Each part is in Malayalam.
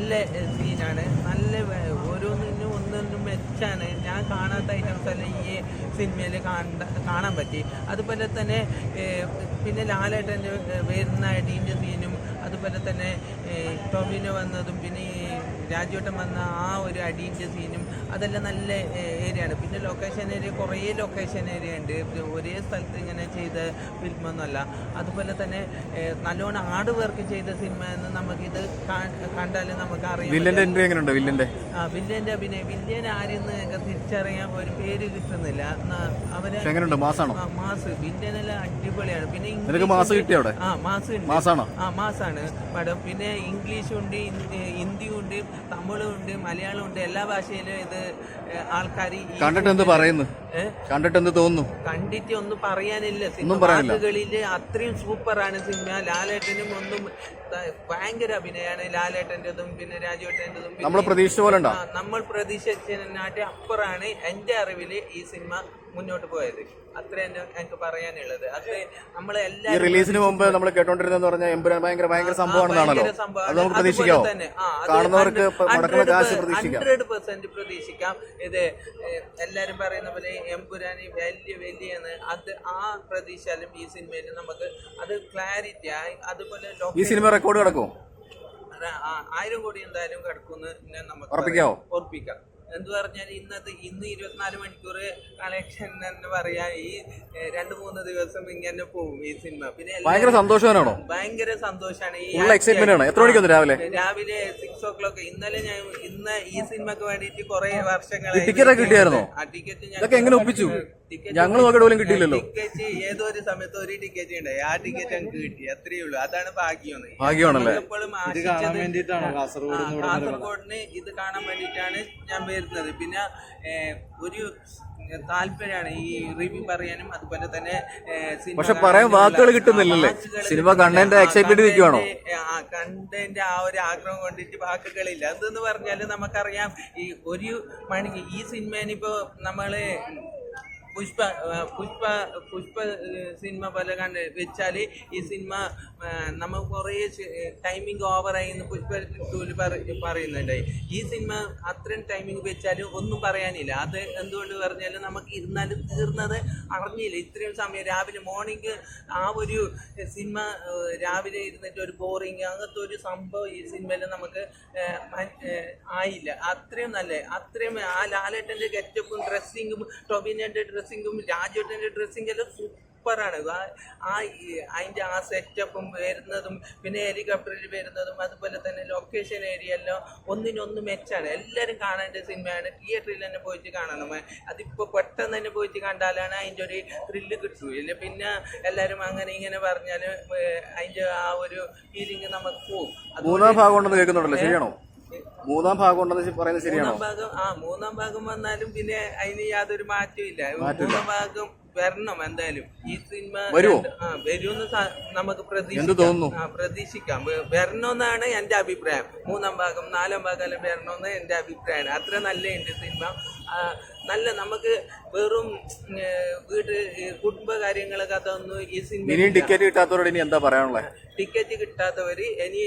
നല്ല സീനാണ്. നല്ല ഓരോന്നിനും ഒന്നിനും മെച്ചാണ്. ഞാൻ കാണാത്ത ഐറ്റംസ് എല്ലാം ഈ സിനിമയിൽ കാണാൻ പറ്റി. അതുപോലെ തന്നെ പിന്നെ ലാലേട്ടന്റെ വരുന്ന അടീന്റെ സീനും അതുപോലെ തന്നെ ടൊവിനോ വന്നതും പിന്നെ ഈ രാജ്യോട്ടം വന്ന ആ ഒരു അടീന്റെ സീനും അതെല്ലാം നല്ല ഏരിയയാണ്. പിന്നെ ലൊക്കേഷൻ ഏരിയ കുറേ ലൊക്കേഷൻ ഏരിയ ഉണ്ട്. ഒരേ സ്ഥലത്ത് ഇങ്ങനെ ചെയ്ത ഫിലിമൊന്നുമല്ല. അതുപോലെ തന്നെ നല്ലോണം ഹാർഡ് വർക്ക് ചെയ്ത സിനിമ എന്ന് നമുക്കിത് കണ്ടാൽ നമുക്ക് അറിയാം എങ്ങനെയുണ്ട് ആ വില്ലന്റെ അഭിനയം. വില്ലൻ ആരെന്ന് തിരിച്ചറിയാൻ ഒരു പേര് കിട്ടുന്നില്ല. അവരെ മാസ്. വില്ലനെല്ലാം അടിപൊളിയാണ്. പിന്നെ ആ മാസാണോ? ആ മാസാണ് പടം. പിന്നെ ഇംഗ്ലീഷും ഉണ്ട് ഹിന്ദി ഉണ്ട് തമിഴും ഉണ്ട് മലയാളം ഉണ്ട് എല്ലാ ഭാഷയിലും ഇത് ആൾക്കാർ കണ്ടിട്ട് എന്ത് പറയുന്നു? കണ്ടിട്ട് എന്ത് തോന്നുന്നു? കണ്ടിട്ട് ഒന്നും പറയാനില്ല സിനിമകളിൽ അത്രയും സൂപ്പറാണ് സിനിമ. ലാലേട്ടനും ഒന്നും ഭയങ്കര അഭിനയമാണ് ലാലേട്ടന്റെതും പിന്നെ രാജുവേട്ടന്റെതും നമ്മൾ പ്രതീക്ഷിച്ച പോലെ നമ്മൾ പ്രതീക്ഷിച്ചതിനാട്ടി അപ്പുറാണ് എന്റെ അറിവിൽ ഈ സിനിമ മുന്നോട്ട് പോയത്. അത്ര എനിക്ക് പറയാനുള്ളത്. അത് നമ്മൾ ഈ എല്ലാവരും റിലീസിന് മുമ്പ് നമ്മൾ കേട്ടോണ്ടിരുന്നെന്ന് പറഞ്ഞാൽ എമ്പുരാൻ ഭയങ്കര ഭയങ്കര സംഭവമാണെന്നാണല്ലോ. അത് നമുക്ക് അത് കാണുന്നവർക്ക് ഇപ്പൊ 100% മുടക്കുന്ന കാശ് പ്രതീക്ഷിക്കാം. 100% പ്രതീക്ഷിക്കാം. ഇത് എല്ലാരും പറയുന്ന പോലെ എമ്പുരാനി വലിയ വലിയ അത് ആ പ്രതീക്ഷയിലും ഈ സിനിമയിൽ നമുക്ക് അത് ക്ലാരിറ്റി അതുപോലെ ഈ സിനിമ റെക്കോർഡ് കിടക്കും ആയിരം കോടി എന്തായാലും കിടക്കും? ഉറപ്പിക്കാം. എന്ത് പറഞ്ഞാൽ ഇന്നത്തെ ഇന്ന് ഇരുപത്തിനാല് മണിക്കൂർ കളക്ഷൻ എന്ന് പറയാ ഈ രണ്ട് മൂന്ന് ദിവസം ഇങ്ങനെ പോകും ഈ സിനിമ. പിന്നെ ഭയങ്കര സന്തോഷവാനാണോ? ഭയങ്കര സന്തോഷമാണ് ഈ എക്സൈറ്റ്മെന്റ് ആണ്. എത്ര മണിക്ക് രാവിലെ? രാവിലെ സിക്സ് ഓ ക്ലോക്ക് ഇന്നലെ ഞാൻ ഇന്ന് ഈ സിനിമക്ക് വേണ്ടിയിട്ട് കുറെ വർഷങ്ങളായി ടിക്കറ്റ് കിട്ടിയായിരുന്നോ? ആ ടിക്കറ്റ് ഞാൻ എങ്ങനെ ഒപ്പിച്ചു? ഞങ്ങൾ നോക്കിയിട്ട് പോലും കിട്ടിയില്ലല്ലോ. ടിക്കറ്റ് ഏതോ ഒരു സമയത്ത് ഒരു ടിക്കറ്റ് ഉണ്ടായി ആ ടിക്കറ്റ് ഞങ്ങൾക്ക് കിട്ടി. അത്രയേ ഉള്ളൂ. അതാണ് ഭാഗ്യം ഭാഗ്യമാണല്ലേ? എപ്പോഴും കാസർഗോഡിന് ഇത് കാണാൻ വേണ്ടിയിട്ടാണ് ഞാൻ വരുന്നത്. പിന്നെ ഒരു താല്പര്യമാണ് ഈ റിവ്യൂ പറയാനും അതുപോലെ തന്നെ പക്ഷെ പറയാൻ വാക്കുകൾ കിട്ടുന്നില്ലല്ലേ? സിനിമ കണ്ടന്റ് എക്സൈറ്റഡ് ഇരിക്കുവാണോ? കണ്ടതിന്റെ, ആ ഒരു ആഗ്രഹം കൊണ്ടിട്ട് വാക്കുകളില്ല. എന്തെന്ന് പറഞ്ഞാൽ നമുക്കറിയാം ഈ ഒരു മണിക്ക് ഈ സിനിമേനിപ്പോ നമ്മൾ പുഷ്പ പുഷ്പ പുഷ്പ സിനിമ പോലെ കണ്ട് വെച്ചാൽ ഈ സിനിമ നമുക്ക് കുറേ ടൈമിംഗ് ഓവറായി എന്ന് പുഷ്പ ടൂൽ പറയുന്നുണ്ടായി ഈ സിനിമ അത്രയും ടൈമിംഗ് വെച്ചാൽ ഒന്നും പറയാനില്ല. അത് എന്തുകൊണ്ട് പറഞ്ഞാൽ നമുക്ക് ഇരുന്നാലും തീർന്നത് അറിഞ്ഞില്ല. ഇത്രയും സമയം രാവിലെ മോർണിംഗ് ആ ഒരു സിനിമ രാവിലെ ഇരുന്നിട്ട് ഒരു ബോറിങ് അങ്ങനത്തെ ഒരു സംഭവം ഈ സിനിമയിൽ നമുക്ക് ആയില്ല. അത്രയും നല്ല അത്രയും ആ ലാലേട്ടന്റെ ഗെറ്റപ്പും ഡ്രസ്സിങ്ങും ടൊബിനന്റെ ഡ്രസ്സിങ്ങും രാജുവേട്ടന്റെ ഡ്രസ്സിങ് എല്ലാം സൂപ്പറാണ് ആ- അതിന്റെ ആ സെറ്റപ്പും വരുന്നതും പിന്നെ ഹെലികോപ്റ്ററിൽ വരുന്നതും അതുപോലെ തന്നെ ലൊക്കേഷൻ ഏരിയ എല്ലാം ഒന്നിനൊന്ന് മെച്ചാണ് എല്ലാവരും കാണേണ്ട സിനിമയാണ് തിയേറ്ററിൽ തന്നെ പോയിട്ട് കാണണം. അതിപ്പോൾ പെട്ടെന്ന് തന്നെ പോയിട്ട് കണ്ടാലാണ് അതിന്റെ ഒരു ത്രില്ല് കിട്ടുകയില്ല പിന്നെ എല്ലാവരും അങ്ങനെ ഇങ്ങനെ പറഞ്ഞാൽ അതിന്റെ ആ ഒരു ഫീലിംഗ് നമുക്ക് പോകും മൂന്നാം ഭാഗം ഉണ്ടെന്ന് കേൾക്കുന്നുണ്ടല്ലോ. ശരിയാണോ? മൂന്നാം ഭാഗം ഉണ്ടെന്ന് പറയുന്നത് ശരിയാണോ? മൂന്നാം ഭാഗം ആ മൂന്നാം ഭാഗം വന്നാലും പിന്നെ അതിന് യാതൊരു മാറ്റവും ഇല്ല. മൂന്നാം ഭാഗം വരണം എന്തായാലും. ഈ സിനിമ വരുമോ ആ വരുമെന്ന് നമുക്ക് പ്രതീക്ഷിക്കാം. പ്രതീക്ഷിക്കാം. വരണമെന്നാണ് എന്റെ അഭിപ്രായം. മൂന്നാം ഭാഗം നാലാം ഭാഗം എല്ലാം വരണമെന്ന് എന്റെ അഭിപ്രായമാണ്. അത്ര നല്ല ഉണ്ട് സിനിമ നല്ല നമുക്ക് വെറും വീട് കുടുംബകാര്യങ്ങളൊക്കെ കുടുംബ കാര്യങ്ങളൊക്കെ അതൊന്നും ഈ സിനിമ ടിക്കറ്റ് കിട്ടാത്തവരോട് ഇനി എന്താ പറയാനുള്ളത് ടിക്കറ്റ് കിട്ടാത്തവർ ഇനി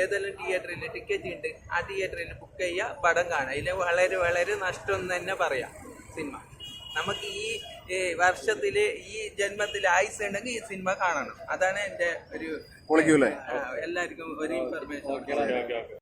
ഏതെല്ലാം തിയേറ്ററിൽ ടിക്കറ്റ് ഉണ്ട് ആ തിയേറ്ററിൽ ബുക്ക് ചെയ്യുക പടം കാണുക ഇതിൽ വളരെ വളരെ നഷ്ടം എന്ന് തന്നെ പറയാം സിനിമ. നമുക്ക് ഈ വർഷത്തിൽ ഈ ജന്മത്തിൽ ആയുസ് ഉണ്ടെങ്കിൽ ഈ സിനിമ കാണണം. അതാണ് എന്റെ ഒരു എല്ലാവർക്കും ഒരു ഇൻഫർമേഷൻ